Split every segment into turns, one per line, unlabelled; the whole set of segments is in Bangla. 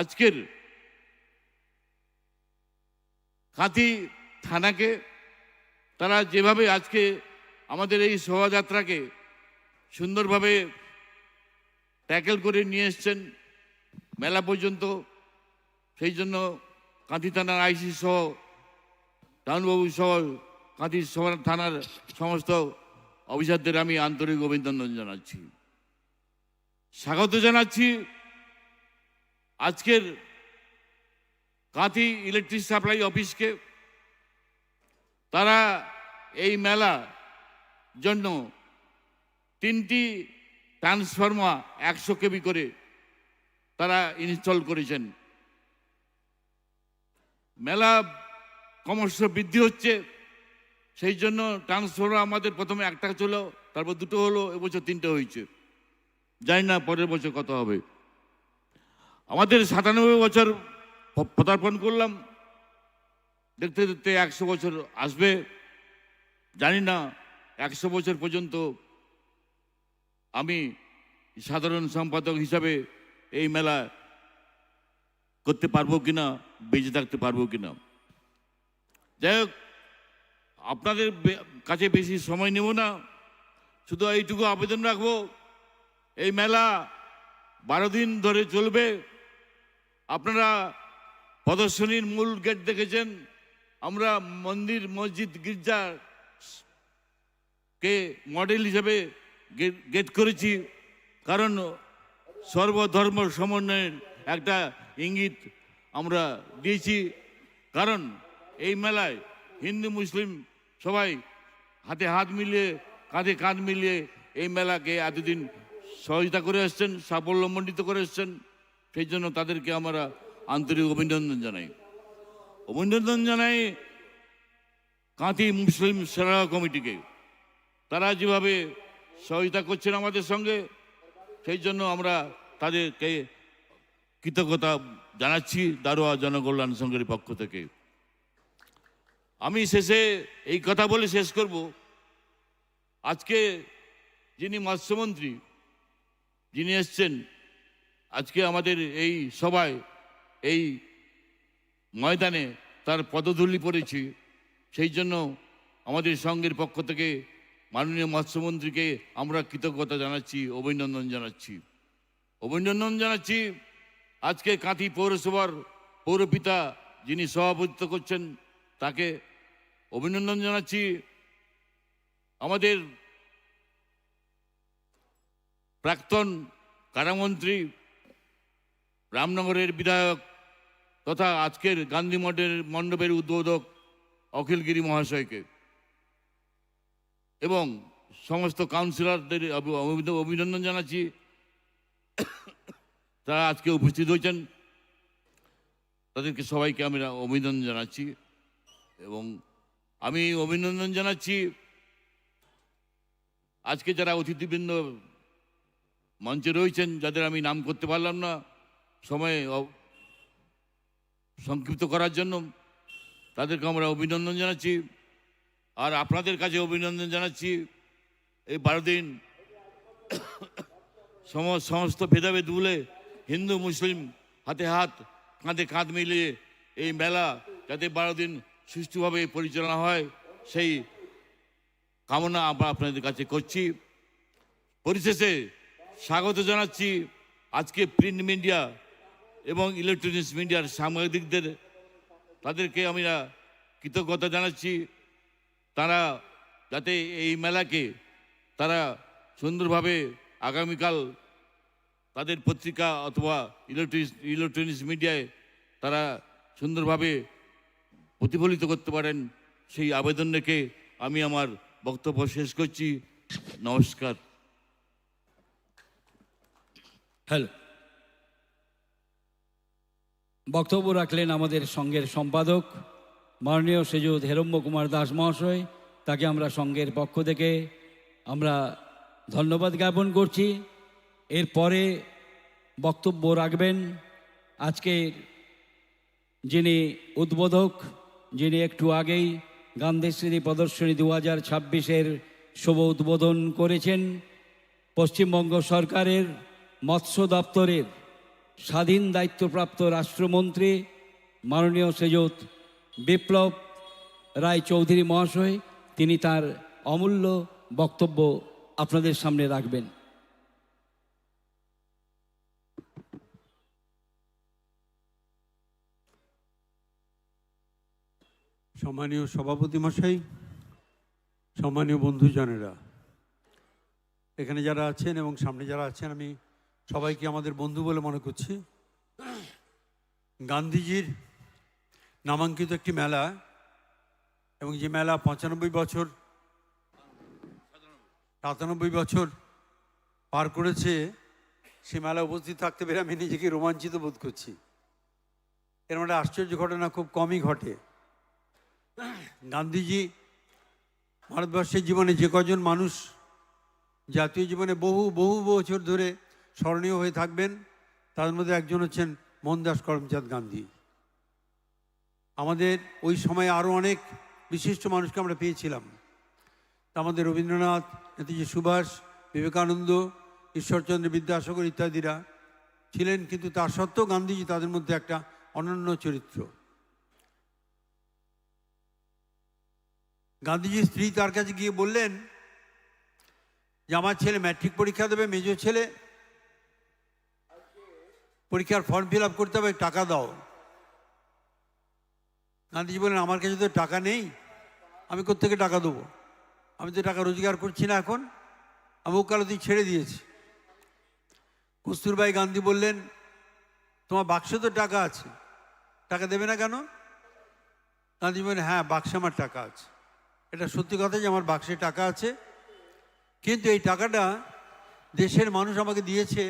আজকের কাঁথি থানাকে তারা যেভাবে আজকে আমাদের এই শোভাযাত্রাকে সুন্দরভাবে ট্যাকেল করে নিয়ে এসছেন মেলা পর্যন্ত, সেই জন্য কাঁথি থানার আইসি সহ, টাউনবাবু সহ, কাঁথি থানার সমস্ত অফিসারদের আমি আন্তরিক অভিনন্দন জানাচ্ছি। স্বাগত জানাচ্ছি আজকের কাঁথি ইলেকট্রিক সাপ্লাই অফিসকে তারা এই মেলা জন্য তিনটি ট্রান্সফর্মার একশো কেবি করে তারা ইনস্টল করেছেন। মেলা ক্রমশ বৃদ্ধি হচ্ছে, সেই জন্য ট্রান্সফর্মার আমাদের প্রথমে একটা ছিল, তারপর দুটো হলো, এবছর তিনটে হয়েছে। জানি না পরের বছর কত হবে। আমাদের সাতানব্বই বছর পদার্পণ করলাম। দেখতে দেখতে একশো বছর আসবে। জানি না, একশো বছর পর্যন্ত আমি সাধারণ সম্পাদক হিসাবে এই মেলা করতে পারব কিনা, বেঁচে থাকতে পারব কিনা। যাই হোক, আপনাদের কাছে বেশি সময় নেব না। শুধু এইটুকু আবেদন রাখব, এই মেলা বারো দিন ধরে চলবে। আপনারা প্রদর্শনীর মূল গেট দেখেছেন? আমরা মন্দির মসজিদ গির্জা কে মডেল হিসেবে গেট করেছি। কারণ সর্বধর্ম সমন্বয়ের একটা ইঙ্গিত আমরা দিয়েছি। কারণ এই মেলায় হিন্দু, মুসলিম সবাই হাতে হাত মিলিয়ে, কাঁধে কাঁধ মিলিয়ে এই মেলাকে এতদিন সহযোগিতা করে আসছেন সাফল্যমণ্ডিত করে এসছেন। সেই জন্য তাদেরকে আমরা আন্তরিক অভিনন্দন জানাই। অভিনন্দন জানাই কাঁথি মুসলিম সেরা কমিটিকে। তারা যেভাবে সহযোগিতা করছেন আমাদের সঙ্গে, সেই জন্য আমরা তাদেরকে কৃতজ্ঞতা জানাচ্ছি দারোয়া জনকল্যাণ সংঘের পক্ষ থেকে। আমি শেষে এই কথা বলে শেষ করব। আজকে যিনি মৎস্যমন্ত্রী, যিনি এসছেন আজকে আমাদের এই সভায়, এই ময়দানে তার পদধূলি পড়েছি। সেই জন্য আমাদের সঙ্গের পক্ষ থেকে মাননীয় মৎস্যমন্ত্রীকে আমরা কৃতজ্ঞতা জানাচ্ছি, অভিনন্দন জানাচ্ছি। অভিনন্দন জানাচ্ছি আজকে কাঁথি পৌরসভার পৌরপিতা যিনি সভাপতিত্ব করছেন, তাকে অভিনন্দন জানাচ্ছি। আমাদের প্রাক্তন কারামন্ত্রী রামনগরের বিধায়ক তথা আজকের গান্ধী মঠের মণ্ডপের উদ্বোধক অখিলগিরি মহাশয়কে। এবং সমস্ত কাউন্সিলরদের অভি- অভি- অভিনন্দন জানাচ্ছি। তারা আজকে উপস্থিত হয়েছেন। তাদেরকে সবাইকে আমরা অভিনন্দন জানাচ্ছি। এবং আমি অভিনন্দন জানাচ্ছি আজকে যারা অতিথিবৃন্দ মঞ্চে রয়েছেন, যাদের আমি নাম করতে পারলাম না সময় সংক্ষিপ্ত করার জন্য তাদেরকে আমরা অভিনন্দন জানাচ্ছি। আর আপনাদের কাছে অভিনন্দন জানাচ্ছি। এই বারো দিন সম- সমস্ত ভেদাভেদ ভুলে হিন্দু, মুসলিম হাতে হাত, কাঁধে কাঁধ মিলিয়ে এই মেলা যাতে বারো দিন সুষ্ঠুভাবে পরিচালনা হয়, সেই কামনা আমরা আপনাদের কাছে করছি। পরিশেষে স্বাগত জানাচ্ছি আজকে প্রিন্ট মিডিয়া এবং ইলেকট্রনিক্স মিডিয়ার সাংবাদিকদের, তাদেরকে আমরা কৃতজ্ঞতা জানাচ্ছি। তারা যাতে এই মেলাকে তারা সুন্দরভাবে আগামীকাল তাদের পত্রিকা অথবা ইলেকট্রিক্স ইলেকট্রনিক্স মিডিয়ায় তারা সুন্দরভাবে প্রতিফলিত করতে পারেন, সেই আবেদন রেখে আমি আমার বক্তব্য শেষ করছি। নমস্কার।
হ্যালো বক্তব্য রাখলেন আমাদের সঙ্গের সম্পাদক, মাননীয় সেজুদ হেরম্য কুমার দাস মহাশয়। তাকে আমরা সঙ্গের পক্ষ থেকে আমরা ধন্যবাদ জ্ঞাপন করছি। এরপরে বক্তব্য রাখবেন আজকের যিনি উদ্বোধক, যিনি একটু আগেই গান্ধী স্মৃতি প্রদর্শনী দু হাজার ছাব্বিশের শুভ উদ্বোধন করেছেন, পশ্চিমবঙ্গ সরকারের মৎস্য দপ্তরের স্বাধীন দায়িত্বপ্রাপ্ত রাষ্ট্রমন্ত্রী মাননীয় সেজত বিপ্লব রায় চৌধুরী মহাশয়, তিনি তার অমূল্য বক্তব্য আপনাদের সামনে রাখবেন।
সম্মানীয় সভাপতি মশাই, সম্মানীয় বন্ধুজনেরা, এখানে যারা আছেন এবং সামনে যারা আছেন, আমি সবাইকে আমাদের বন্ধু বলে মনে করছি। গান্ধীজির নামাঙ্কিত একটি মেলা এবং যে মেলা পঁচানব্বই বছর, সাতানব্বই বছর পার করেছে, সে মেলা উপস্থিত থাকতে পেরে আমি নিজেকে রোমাঞ্চিত বোধ করছি। এর মানে আশ্চর্য ঘটনা খুব কমই ঘটে। গান্ধীজি ভারতবর্ষের জীবনে যে কজন মানুষ জাতীয় জীবনে বহু বহু বছর ধরে স্মরণীয় হয়ে থাকবেন। তাদের মধ্যে একজন হচ্ছেন মোহনদাস করমচাঁদ গান্ধী। আমাদের ওই সময়ে আরও অনেক বিশিষ্ট মানুষকে আমরা পেয়েছিলাম। তা আমাদের রবীন্দ্রনাথ নেতাজি সুভাষ, বিবেকানন্দ, ঈশ্বরচন্দ্র বিদ্যাসাগর ইত্যাদিরা ছিলেন, কিন্তু তার সত্ত্বেও গান্ধীজি তাদের মধ্যে একটা অনন্য চরিত্র। গান্ধীজির স্ত্রী তার কাছে গিয়ে বললেন যে, আমার ছেলে ম্যাট্রিক পরীক্ষা দেবে মেজো ছেলে পরীক্ষার ফর্ম ফিল আপ করতে হবে, টাকা দাও। গান্ধীজি বললেন, আমার কাছে তো টাকা নেই, আমি কোথেকে টাকা দেবো? আমি তো টাকা রোজগার করছি না এখন, আমি ওকালতি ছেড়ে দিয়েছি। কস্তুরবাই গান্ধী বললেন, তোমার বাক্সে তো টাকা আছে, টাকা দেবে না কেন? গান্ধী বললেন হ্যাঁ বাক্সে আমার টাকা আছে। এটা সত্যি কথা যে আমার বাক্সে টাকা আছে, কিন্তু এই টাকাটা দেশের মানুষ আমাকে দিয়েছে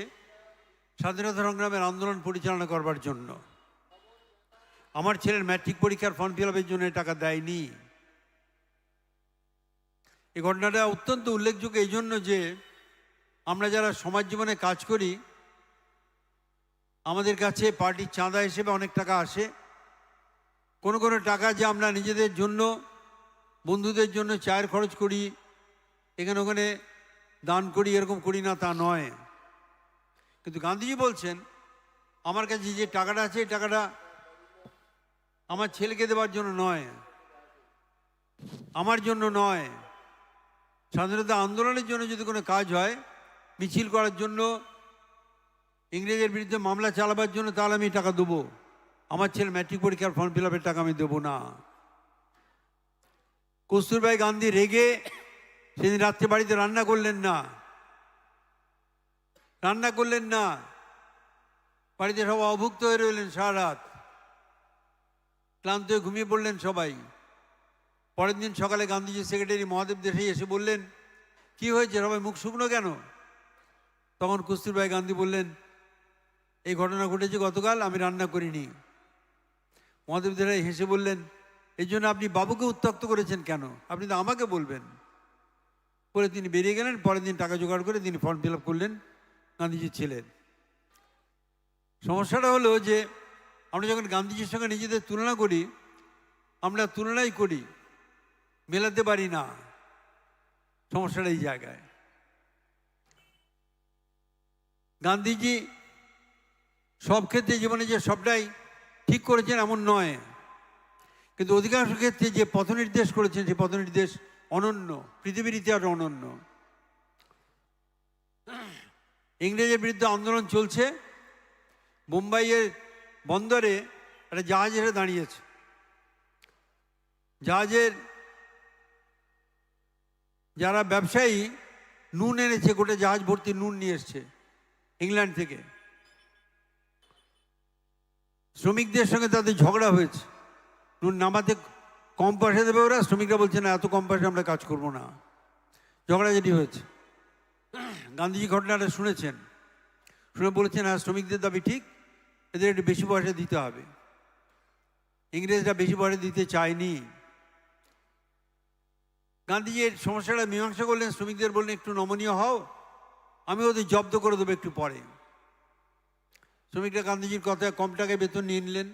স্বাধীনতা সংগ্রামের আন্দোলন পরিচালনা করবার জন্য। আমার ছেলের ম্যাট্রিক পরীক্ষার ফর্ম ফিল আপের জন্য টাকা দেয়নি। এই ঘটনাটা অত্যন্ত উল্লেখযোগ্য এই জন্য যে আমরা যারা সমাজ জীবনে কাজ করি, আমাদের কাছে পার্টির চাঁদা হিসেবে অনেক টাকা আসে। কোনো কোনো টাকা যে আমরা নিজেদের জন্য, বন্ধুদের জন্য চায়ের খরচ করি, এখানে ওখানে দান করি, এরকম করি না, তা নয়। কিন্তু গান্ধীজি বলছেন, আমার কাছে যে টাকাটা আছে, এই টাকাটা আমার ছেলেকে দেওয়ার জন্য নয়। আমার জন্য নয়। স্বাধীনতা আন্দোলনের জন্য যদি কোনো কাজ হয়, মিছিল করার জন্য, ইংরেজের বিরুদ্ধে মামলা চালাবার জন্য, তাহলে আমি টাকা দেবো। আমার ছেলে ম্যাট্রিক পরীক্ষার ফর্ম ফিল টাকা আমি দেবো না। কস্তুরবাই গান্ধী রেগে সেদিন রাত্রে বাড়িতে রান্না করলেন না। রান্না করলেন না। বাড়িতে সব অভুক্ত হয়ে রইলেন সারা রাত ক্লান্ত হয়ে ঘুমিয়ে পড়লেন সবাই। পরের দিন সকালে গান্ধীজি সেক্রেটারি মহাদেব দেশাই এসে বললেন, কি হয়েছে? সবাই মুখ শুকনো কেন? তখন কস্তুরবাই গান্ধী বললেন, এই ঘটনা ঘটেছে গতকাল, আমি রান্না করিনি। মহাদেব দেশাই হেসে বললেন, এই জন্য আপনি বাবুকে উত্তক্ত করেছেন কেন? আপনি তো আমাকে বলবেন। পরে তিনি বেরিয়ে গেলেন, পরের দিন টাকা জোগাড় করে তিনি ফর্ম ফিল করলেন। গান্ধীজির ছিলেন। সমস্যাটা হলো যে, আমরা যখন গান্ধীজির সঙ্গে নিজেদের তুলনা করি, আমরা তুলনাই করি, মেলাতে পারি না, সমস্যাটা এই জায়গায়। গান্ধীজি সব ক্ষেত্রে জীবনে যে সবটাই ঠিক করেছেন এমন নয়। কিন্তু অধিকাংশ ক্ষেত্রে যে পথনির্দেশ করেছেন সেই পথনির্দেশ অনন্য, পৃথিবীর ইতিহাস অনন্য। ইংরেজের বিরুদ্ধে আন্দোলন চলছে। মুম্বাইয়ের বন্দরে একটা জাহাজ এসে দাঁড়িয়েছে। জাহাজের যারা ব্যবসায়ী, নুন এনেছে, গোটা জাহাজ ভর্তি নুন নিয়ে এসছে ইংল্যান্ড থেকে। শ্রমিকদের সঙ্গে তাদের ঝগড়া হয়েছে। নুন নামাতে কম পয়সা দেবে ওরা, শ্রমিকরা বলছে, না, এত কম পয়সা আমরা কাজ করব না। ঝগড়াঝাটি হয়েছে। গান্ধীজি ঘটনাটা শুনেছেন। শুনে বলেছেন হ্যাঁ শ্রমিকদের দাবি ঠিক, এদের একটু বেশি পয়সা দিতে হবে। ইংরেজরা বেশি পয়সা দিতে চায়নি। গান্ধীজি এর সমস্যাটা মীমাংসা করলেন, শ্রমিকদের বললেন, একটু নমনীয় হও, আমি ওদের জব্দ করে দেবো একটু পরে। শ্রমিকরা গান্ধীজির কথা কম টাকায় বেতন নিয়ে নিলেন।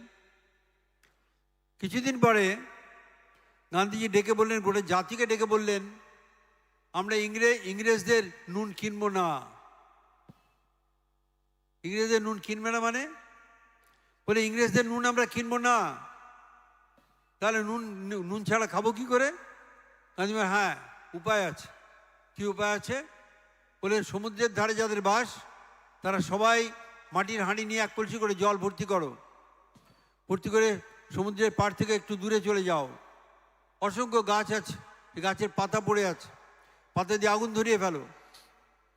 কিছুদিন পরে গান্ধীজি ডেকে বললেন, গোটা জাতিকে ডেকে বললেন আমরা ইংরেজ ইংরেজদের নুন কিনবো না। ইংরেজদের নুন কিনবে না মানে? বলে ইংরেজদের নুন আমরা কিনবো না। তাহলে নুন নুন ছাড়া খাব কি করে? গান্ধী হ্যাঁ উপায় আছে। কি উপায় আছে? বলে সমুদ্রের ধারে যাদের বাস, তারা সবাই মাটির হাঁড়ি নিয়ে এক কলসি করে জল ভর্তি করো। ভর্তি করে সমুদ্রের পাড় থেকে একটু দূরে চলে যাও। অসংখ্য গাছ আছে। গাছের পাতা পড়ে আছে। পাতা দিয়ে আগুন ধরিয়ে ফেলো।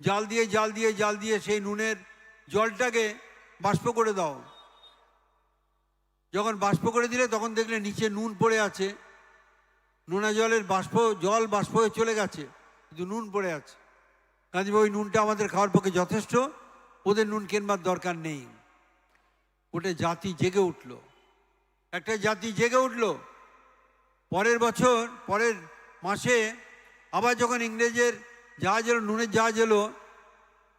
জাল দিয়ে জাল দিয়ে জাল দিয়ে সেই নুনের জলটাকে বাষ্প করে দাও। যখন বাষ্প করে দিলে তখন দেখলে নিচে নুন পড়ে আছে। নোনা জলের বাষ্প, জল বাষ্প হয়ে চলে গেছে, কিন্তু নুন পড়ে আছে। কাজে ওই নুনটা আমাদের খাওয়ার পক্ষে যথেষ্ট, ওদের নুন কেনবার দরকার নেই। ওটা জাতি জেগে উঠল। একটা জাতি জেগে উঠল। পরের বছর, পরের মাসে আবার যখন ইংরেজের জাহাজ এলো, নুনের জাহাজ এলো,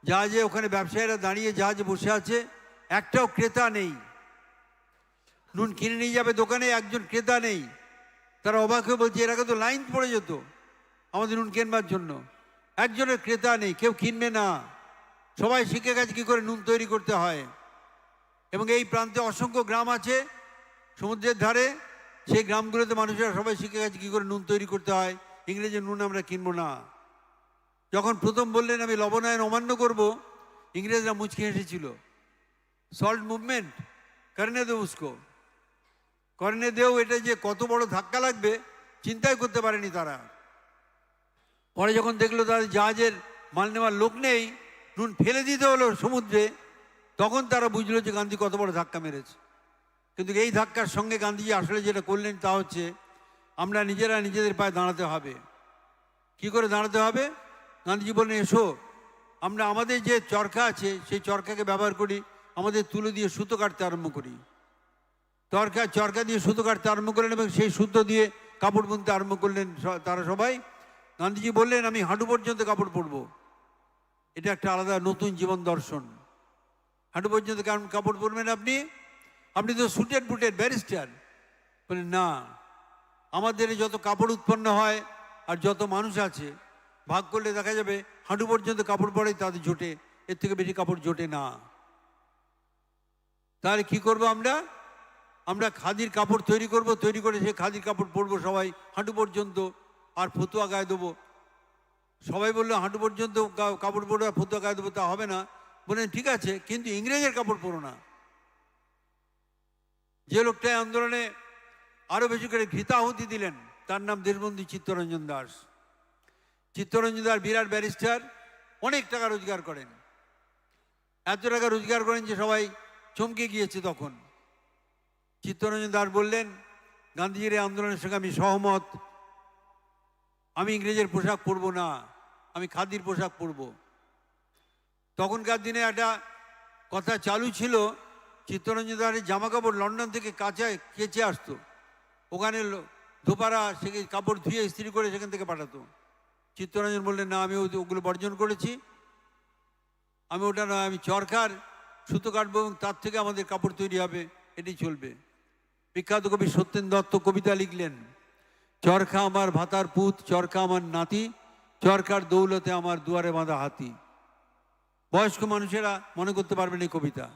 জাহাজে ওখানে ব্যবসায়ীরা দাঁড়িয়ে জাহাজে বসে আছে, একটাও ক্রেতা নেই। নুন কিনে নিয়ে যাবে দোকানে, একজন ক্রেতা নেই। তারা অবাক হয়ে বলছে, এর আগে তো লাইন পড়ে যেত আমাদের নুন কেনবার জন্য। একজনের ক্রেতা নেই, কেউ কিনবে না। সবাই শিখে গেছে কী করে নুন তৈরি করতে হয়। এবং এই প্রান্তে অসংখ্য গ্রাম আছে, সমুদ্রের ধারে। সেই গ্রামগুলোতে মানুষেরা সবাই শিখে গেছে কী করে নুন তৈরি করতে হয়। ইংরেজি নুন আমরা কিনবো না। যখন প্রথম বললেন, আমি লবণায়ন অমান্য করব, ইংরেজরা মুচকি হেসেছিল। সল্ট মুভমেন্ট করনে দে উসকো। করনে দেও এটা যে কত বড় ধাক্কা লাগবে, চিন্তাই করতে পারেনি তারা। পরে যখন দেখল তাদের জাহাজের মাল নেওয়ার লোক নেই, নুন ফেলে দিতে হলো সমুদ্রে, তখন তারা বুঝলো যে গান্ধী কত বড় ধাক্কা মেরেছে। কিন্তু এই ধাক্কার সঙ্গে গান্ধীজি আসলে যেটা করলেন তা হচ্ছে আমরা নিজেরা নিজেদের পায়ে দাঁড়াতে হবে। কি করে দাঁড়াতে হবে? গান্ধীজি বললেন, এসো, আমরা আমাদের যে চরকা আছে, সেই চরকাকে ব্যবহার করি, আমাদের তুলো দিয়ে সুতো কাটতে আরম্ভ করি। চরকা চরকা দিয়ে সুতো কাটতে আরম্ভ করলেন এবং সেই সুতো দিয়ে কাপড় বুনতে আরম্ভ করলেন তারা সবাই। গান্ধীজি বললেন, আমি হাঁটু পর্যন্ত কাপড় পরবো। এটা একটা আলাদা নতুন জীবন দর্শন। হাঁটু পর্যন্ত কারণ কাপড় পরবেন আপনি? আপনি তো সুটেড বুটেড ব্যারিস্টার বলেন না। আমাদের যত কাপড় উৎপন্ন হয় আর যত মানুষ আছে, ভাগ করলে দেখা যাবে হাঁটু পর্যন্ত কাপড় পরে তাদের জোটে, এর থেকে বেশি কাপড় জোটে না। তাহলে কি করব আমরা? আমরা খাদির কাপড় তৈরি করব, তৈরি করে সে খাদির কাপড় পরবো সবাই হাঁটু পর্যন্ত আর ফতুয়া গায়ে দেবো। সবাই বলল, হাঁটু পর্যন্ত কাপড় পরবো আর ফতুয়া গায়ে দেবো, তা হবে না। বললেন ঠিক আছে, কিন্তু ইংরেজের কাপড় পরো না। যে লোকটা আন্দোলনে আরও বেশি করে ঘৃতাহুতি দিলেন। তার নাম দেশবন্ধু চিত্তরঞ্জন দাস। চিত্তরঞ্জন দাস বিরাট ব্যারিস্টার, অনেক টাকা রোজগার করেন। এত টাকা রোজগার করেন যে সবাই চমকে গিয়েছে তখন। চিত্তরঞ্জন দাস বললেন, গান্ধীজির এই আন্দোলনের সঙ্গে আমি সহমত। আমি ইংরেজের পোশাক পরবো না, আমি খাদির পোশাক পরবো। তখনকার দিনে একটা কথা চালু ছিল, চিত্তরঞ্জন দাসের জামা কাপড় লন্ডন থেকে কাঁচায় কেচে আসতো। ওখানে ধোপারা সে কাপড় ধুয়ে ইস্ত্রি করে সেখান থেকে পাঠাতো। চিত্তরঞ্জন বললেন, না, আমি ওগুলো বর্জন করেছি। আমি ওটা নয় আমি চরকার, সুতো কাটবো এবং তার থেকে আমাদের কাপড় তৈরি হবে, এটি চলবে। বিখ্যাত কবি সত্যেন দত্ত কবিতা লিখলেন, চরখা আমার ভাতার পুত, চরখা আমার নাতি চরকার দৌলতে আমার দুয়ারে বাঁধা হাতি। বয়স্ক মানুষেরা মনে করতে পারবেন এই কবিতা।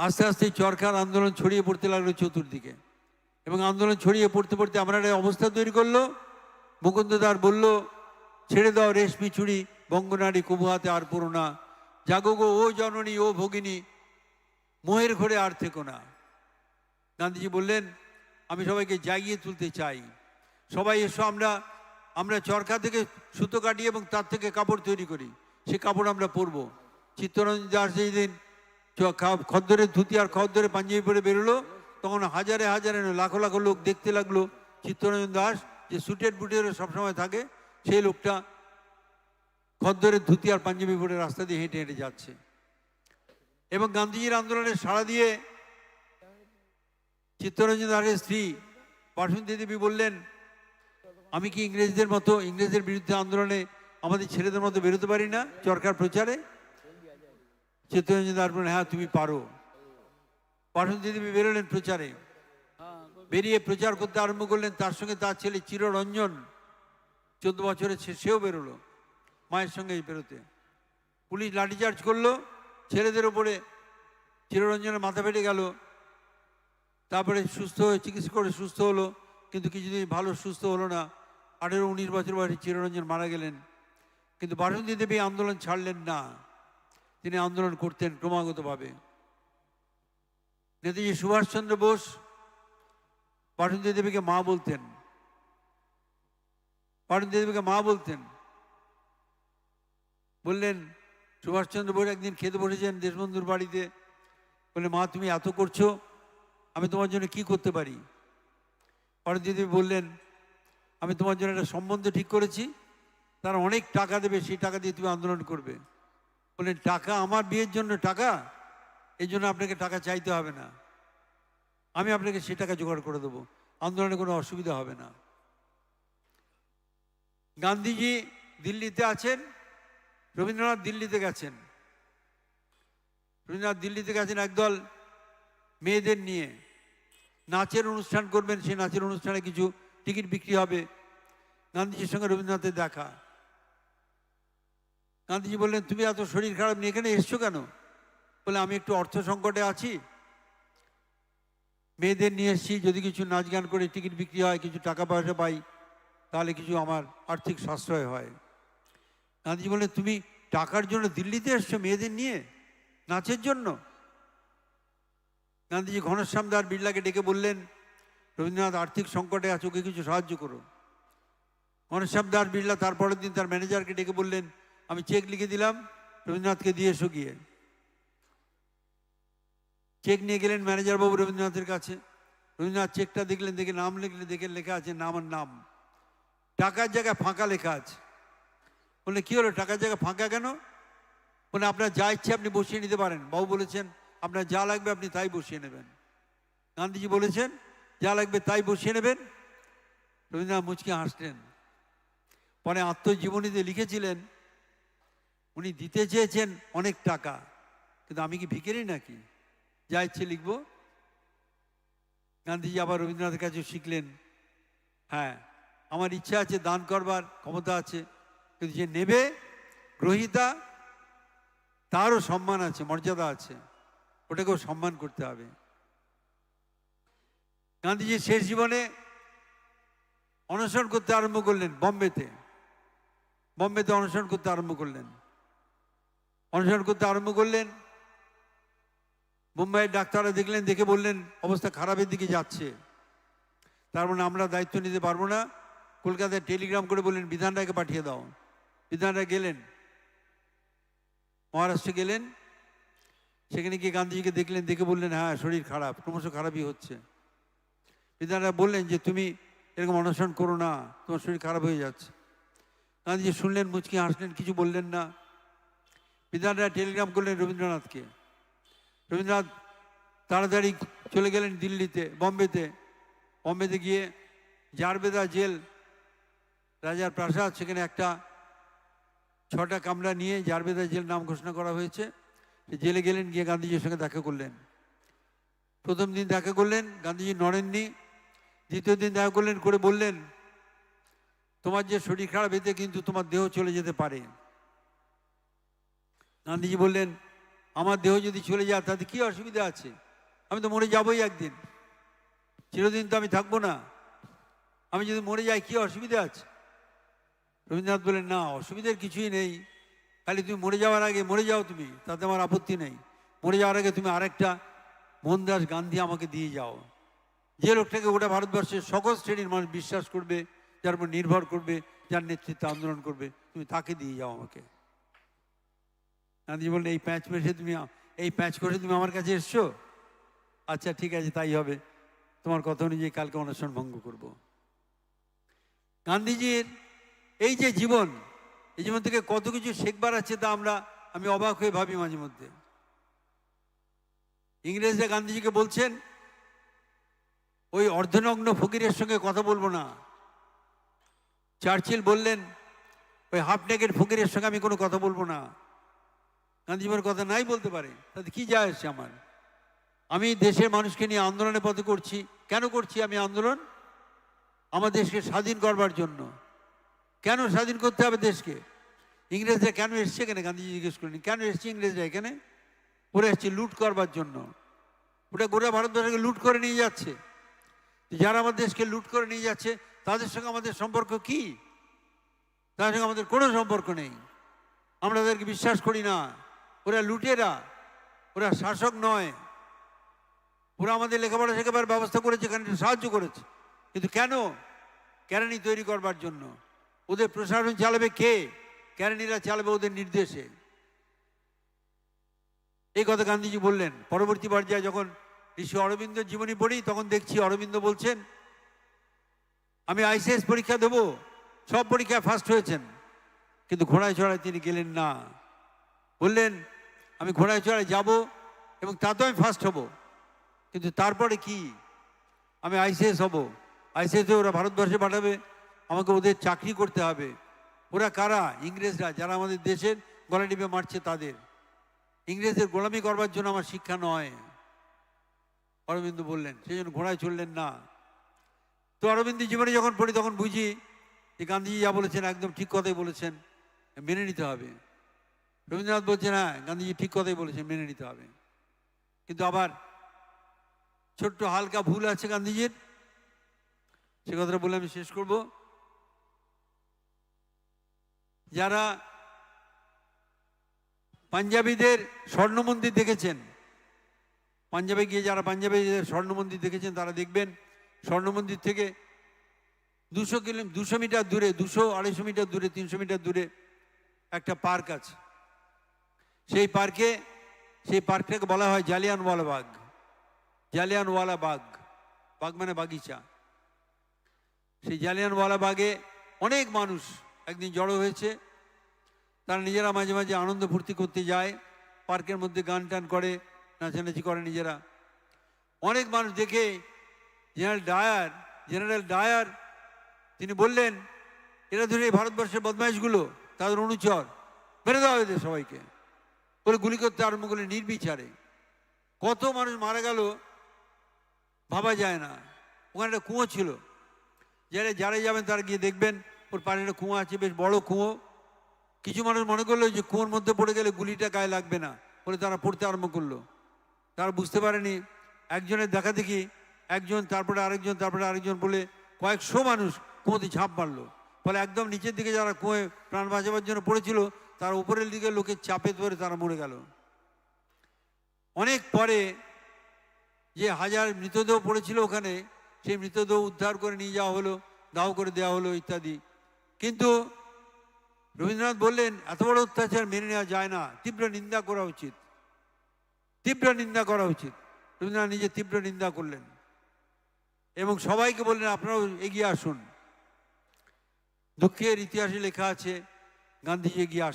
আস্তে আস্তে চরকার আন্দোলন ছড়িয়ে পড়তে লাগল চতুর্দিকে। এবং আন্দোলন ছড়িয়ে পড়তে পড়তে আমরা একটা অবস্থা তৈরি করল। মুকুন্দদার বলল, ছেড়ে দাও রেশমি চুড়ি, বঙ্গনারী কুবুহাতে আর পড়ো না। জাগো গো, ও জননী, ও ভগিনী, মোহের ঘরে আর থেকো না। গান্ধীজি বললেন, আমি সবাইকে জাগিয়ে তুলতে চাই। সবাই এসো, আমরা আমরা চরকা থেকে সুতো কাটি এবং তার থেকে কাপড় তৈরি করি। সে কাপড় আমরা পরবো। চিত্তরঞ্জন দাস যেই দিন চ- খা- খদ্দরের ধুতি আর খদ্দরে পাঞ্জাবি পরে বেরোলো। তখন হাজারে হাজারে লাখো লাখো লোক দেখতে লাগল চিত্তরঞ্জন দাস, যে সুটেড বুটের সবসময় থাকে, সেই লোকটা খদ্দরের ধুতি আর পাঞ্জাবি পরে রাস্তা দিয়ে হেঁটে হেঁটে যাচ্ছে। এবং গান্ধীজির আন্দোলনে সাড়া দিয়ে চিত্তরঞ্জন দাসের স্ত্রী বাসন্তী দেবী বললেন, আমি কি ইংরেজদের মতো, ইংরেজদের বিরুদ্ধে আন্দোলনে আমাদের ছেলেদের মতো বেরোতে পারি না, চরকার প্রচারে? চিত্তরঞ্জন দাস হ্যাঁ তুমি পারো। বাসন্তী দেবী বেরোলেন প্রচারে, বেরিয়ে প্রচার করতে আরম্ভ করলেন, তার সঙ্গে তার ছেলে চিররঞ্জন, চোদ্দ বছরের সেও বেরোলো, মায়ের সঙ্গে বেরোতে। পুলিশ লাঠিচার্জ করল, ছেলেদের ওপরে চিররঞ্জনের মাথা ফেটে গেল, তারপরে সুস্থ হয়ে চিকিৎসা করে সুস্থ হলো, কিন্তু কিছুদিন ভালো সুস্থ হলো না। আঠেরো উনিশ বছর বয়সে চিররঞ্জন মারা গেলেন, কিন্তু বাসন্তী দেবী আন্দোলন ছাড়লেন না। তিনি আন্দোলন করতেন ক্রমাগতভাবে। নেতাজি সুভাষচন্দ্র বোস বাসন্তী দেবীকে মা বলতেন। বাসন্তী দেবীকে মা বলতেন। বললেন, সুভাষচন্দ্র বোস একদিন খেতে বসেছেন দেশবন্ধুর বাড়িতে। বলে মা, তুমি এত করছ, আমি তোমার জন্য কি করতে পারি? পার্বতী দেবী বললেন, আমি তোমার জন্য একটা সম্বন্ধ ঠিক করেছি। তারা অনেক টাকা দেবে, সেই টাকা দিয়ে তুমি আন্দোলন করবে। বললেন, টাকা আমার বিয়ের জন্য টাকা? এই জন্য আপনাকে টাকা চাইতে হবে না। আমি আপনাকে সে টাকা জোগাড় করে দেবো। আন্দোলনে কোনো অসুবিধা হবে না। গান্ধীজি দিল্লিতে আছেন, রবীন্দ্রনাথ দিল্লিতে গেছেন। রবীন্দ্রনাথ দিল্লিতে গেছেন একদল মেয়েদের নিয়ে। নাচের অনুষ্ঠান করবেন, সেই নাচের অনুষ্ঠানে কিছু টিকিট বিক্রি হবে। গান্ধীজির সঙ্গে রবীন্দ্রনাথের দেখা। গান্ধীজি বললেন, তুমি এত শরীর খারাপ নিয়ে এখানে এসছো কেন? বলে, আমি একটু অর্থ সংকটে আছি। মেয়েদের নিয়ে এসছি, যদি কিছু নাচ গান করে টিকিট বিক্রি হয়, কিছু টাকা পয়সা পাই, তাহলে কিছু আমার আর্থিক সাশ্রয় হয়। গান্ধীজি বললেন, তুমি টাকার জন্য দিল্লিতে এসছো মেয়েদের নিয়ে? নাচের জন্য? গান্ধীজি ঘনশ্যাম দার বিড়লাকে ডেকে বললেন, রবীন্দ্রনাথ, আর্থিক সংকটে আছে, ওকে কিছু সাহায্য করো। ঘনশ্যাম দার বিড়লা তারপরের দিন তার ম্যানেজারকে ডেকে বললেন আমি চেক লিখে দিলাম, রবীন্দ্রনাথকে দিয়ে এসো গিয়ে। চেক নিয়ে গেলেন ম্যানেজার বাবু রবীন্দ্রনাথের কাছে। রবীন্দ্রনাথ চেকটা দেখলেন, দেখে নাম লিখলে দেখে লেখা আছে নাম আর নাম। টাকার জায়গায় ফাঁকা লেখা আছে। বললে, কী হলো? টাকার জায়গায় ফাঁকা কেন? বলে আপনার যা ইচ্ছে আপনি বসিয়ে নিতে পারেন। বাবু বলেছেন, আপনার যা লাগবে আপনি তাই বসিয়ে নেবেন। গান্ধীজি বলেছেন, যা লাগবে তাই বসিয়ে নেবেন। রবীন্দ্রনাথ মুচকে হাসলেন। পরে আত্মজীবনীতে লিখেছিলেন উনি দিতে চেয়েছেন অনেক টাকা। কিন্তু আমি কি ভিকেরি নাকি? যা ইচ্ছে লিখব। গান্ধীজি আবার রবীন্দ্রনাথের কাছে শিখলেন হ্যাঁ আমার ইচ্ছা আছে দান করবার, ক্ষমতা আছে, কিন্তু যে নেবে গ্রহিতা, তারও সম্মান আছে, মর্যাদা আছে, ওটাকেও সম্মান করতে হবে। গান্ধীজি শেষ জীবনে অনশন করতে আরম্ভ করলেন, বম্বেতে। বম্বেতে অনশন করতে আরম্ভ করলেন। অনশন করতে আরম্ভ করলেন। মুম্বাইয়ের ডাক্তাররা দেখলেন, দেখে বললেন, অবস্থা খারাপের দিকে যাচ্ছে। তার মানে আমরা দায়িত্ব নিতে পারব না। কলকাতায় টেলিগ্রাম করে বললেন বিধান রায়কে পাঠিয়ে দাও। বিধান রায় গেলেন। মহারাষ্ট্রে গেলেন। সেখানে গিয়ে গান্ধীজিকে দেখলেন, দেখে বললেন হ্যাঁ শরীর খারাপ, ক্রমশ খারাপই হচ্ছে। বিধান রায় বললেন যে, তুমি এরকম অনশন করো না, তোমার শরীর খারাপ হয়ে যাচ্ছে। গান্ধীজি শুনলেন, মুচকি হাসলেন, কিছু বললেন না। বিধান রায় টেলিগ্রাম করলেন রবীন্দ্রনাথকে। রবীন্দ্রনাথ তাড়াতাড়ি চলে গেলেন দিল্লিতে, বম্বেতে। বম্বেতে গিয়ে জারবেদা জেল রাজার প্রাসাদ, সেখানে একটা ছটা কামরা নিয়ে জারবেদা জেল নাম ঘোষণা করা হয়েছে। জেলে গেলেন, গিয়ে গান্ধীজির সঙ্গে দেখা করলেন। প্রথম দিন দেখা করলেন, গান্ধীজি নড়েননি। দ্বিতীয় দিন দেখা করলেন, করে বললেন, তোমার যে শরীর খারাপ, এতে কিন্তু তোমার দেহ চলে যেতে পারে। গান্ধীজি বললেন, আমার দেহ যদি চলে যায়, তাতে কী অসুবিধা আছে? আমি তো মরে যাবই একদিন। চিরদিন তো আমি থাকব না। আমি যদি মরে যাই, কী অসুবিধা আছে? রবীন্দ্রনাথ বললেন, না, অসুবিধার কিছুই নেই। খালি তুমি মরে যাওয়ার আগে মরে যাও তুমি, তাতে আমার আপত্তি নেই। মরে যাওয়ার আগে তুমি আরেকটা মোহনদাস গান্ধী আমাকে দিয়ে যাও। যে লোকটাকে গোটা ভারতবর্ষের সকল শ্রেণির মানুষ বিশ্বাস করবে, যার উপর নির্ভর করবে, যার নেতৃত্বে আন্দোলন করবে, তুমি তাকে দিয়ে যাও আমাকে। গান্ধীজি বললেন, এই প্যাঁচ মেশে তুমি এই প্যাঁচ করে তুমি আমার কাছে এসছো? আচ্ছা ঠিক আছে, তাই হবে। তোমার কথা অনুযায়ী কালকে অনশন ভঙ্গ করব। গান্ধীজির এই যে জীবন, এই জীবন থেকে কত কিছু শেখবার আছে তা আমরা, আমি অবাক হয়ে ভাবি মাঝে মধ্যে। ইংরেজরা গান্ধীজিকে বলছেন, ওই অর্ধনগ্ন ফকিরের সঙ্গে কথা বলব না। চার্চিল বললেন, ওই হাফ নেকের ফকিরের সঙ্গে আমি কোনো কথা বলব না। গান্ধীজির কথা নাই বলতে পারে। তাতে কি যায় আসছে আমার? আমি দেশের মানুষকে নিয়ে আন্দোলনের পথে করছি। কেন করছি আমি আন্দোলন? আমার দেশকে স্বাধীন করবার জন্য। কেন স্বাধীন করতে হবে দেশকে? ইংরেজরা কেন এসছে এখানে? গান্ধীজি জিজ্ঞেস করলেন, কেন এসছে ইংরেজরা এখানে? ওরা এসছে লুট করবার জন্য। ওটা গোটা ভারতবর্ষকে লুট করে নিয়ে যাচ্ছে। যারা আমাদের দেশকে লুট করে নিয়ে যাচ্ছে, তাদের সঙ্গে আমাদের সম্পর্ক কি? তাদের সঙ্গে আমাদের কোনো সম্পর্ক নেই। আমরা তাদেরকে বিশ্বাস করি না। ওরা লুটেরা, ওরা শাসক নয়। ওরা আমাদের লেখাপড়া শেখাবার ব্যবস্থা করেছে, এখানে সাহায্য করেছে। কিন্তু কেন? ক্যারানি তৈরি করবার জন্য। ওদের প্রশাসন চালাবে কে? ক্যারানিরা চালাবে ওদের নির্দেশে। এই কথা গান্ধীজি বললেন। পরবর্তী পর্যায়ে যখন ঋষি অরবিন্দ জীবনী পড়ি, তখন দেখছি অরবিন্দ বলছেন, আমি আইসিএস পরীক্ষা দেব। সব পরীক্ষায় ফার্স্ট হয়েছেন। কিন্তু ঘোড়ায় চড়ায় তিনি গেলেন না। বললেন, আমি ঘোড়ায় চড়ায় যাব এবং তাতেও আমি ফার্স্ট হব। কিন্তু তারপরে কি? আমি আইসিএস হব। আইসিএসে ওরা ভারতবর্ষে পাঠাবে। আমাকে ওদের চাকরি করতে হবে। ওরা কারা? ইংরেজরা, যারা আমাদের দেশের গলা টিপে মারছে তাদের। ইংরেজদের গোলামি করবার জন্য আমার শিক্ষা নয়। অরবিন্দ বললেন, সেই জন্য ঘোড়ায় চললেন না। তো অরবিন্দ জীবনে যখন পড়ি, তখন বুঝি যে গান্ধীজি যা বলেছেন একদম ঠিক কথাই বলেছেন। মেনে নিতে হবে। রবীন্দ্রনাথ বলছেন হ্যাঁ গান্ধীজি ঠিক কথাই বলেছেন, মেনে নিতে হবে। কিন্তু আবার ছোট্ট হালকা ভুল আছে গান্ধীজির। সে কথাটা বলে আমি শেষ করব। যারা পাঞ্জাবিদের স্বর্ণ মন্দির দেখেছেন, পাঞ্জাবে গিয়ে যারা পাঞ্জাবিদের স্বর্ণ মন্দির দেখেছেন, তারা দেখবেন স্বর্ণ মন্দির থেকে দুশো কিলো, দুশো মিটার দূরে, দুশো আড়াইশো মিটার দূরে, তিনশো মিটার দূরে একটা পার্ক আছে। সেই পার্কে, সেই পার্কটাকে বলা হয় জালিয়ানওয়ালা বাগ। জালিয়ানওয়ালা বাগ। বাগ মানে বাগিচা। সেই জালিয়ানওয়ালা বাগে অনেক মানুষ একদিন জড়ো হয়েছে। তারা নিজেরা মাঝে মাঝে আনন্দ ফুর্তি করতে যায়, পার্কের মধ্যে গান টান করে, নাচানাচি করে নিজেরা। অনেক মানুষ দেখে জেনারেল ডায়ার জেনারেল ডায়ার, তিনি বললেন, এরা ধরে ভারতবর্ষের বদমাইশগুলো, তাদের অনুচর, মেরে দেওয়া হয়েছে সবাইকে। বলে গুলি করতে আরম্ভ করলে নির্বিচারে। কত মানুষ মারা গেল, ভাবা যায় না। ওখানে একটা কুয়ো ছিল। যারা যারাই যাবেন তারা গিয়ে দেখবেন, ওর পাশে একটা কুয়ো আছে, বেশ বড় কুয়ো। কিছু মানুষ মনে করল যে কুয়োর মধ্যে পড়ে গেলে গুলিটা গায়ে লাগবে না। বলে তারা পড়তে আরম্ভ করল। তারা বুঝতে পারেনি। একজনের দেখা দেখি, একজন, তারপরে আরেকজন তারপরে আরেকজন বলে কয়েকশো মানুষ কুয়োতে ঝাঁপ মারলো। ফলে একদম নিচের দিকে যারা কুয়োয় প্রাণ বাঁচাবার জন্য পড়েছিল তার উপরের দিকে লোকের চাপে ধরে তারা মরে গেল। অনেক পরে যে হাজার মৃতদেহ পড়েছিল ওখানে, সেই মৃতদেহ উদ্ধার করে নিয়ে যাওয়া হলো, দাহ করে দেওয়া হলো ইত্যাদি। কিন্তু রবীন্দ্রনাথ বললেন, এত বড় অত্যাচার মেনে নেওয়া যায় না, তীব্র নিন্দা করা উচিত। তীব্র নিন্দা করা উচিত। রবীন্দ্রনাথ নিজে তীব্র নিন্দা করলেন। এবং সবাইকে বললেন, আপনারাও এগিয়ে আসুন। দুঃখের ইতিহাসে লেখা আছে, গান্ধীজি এগিয়ে আস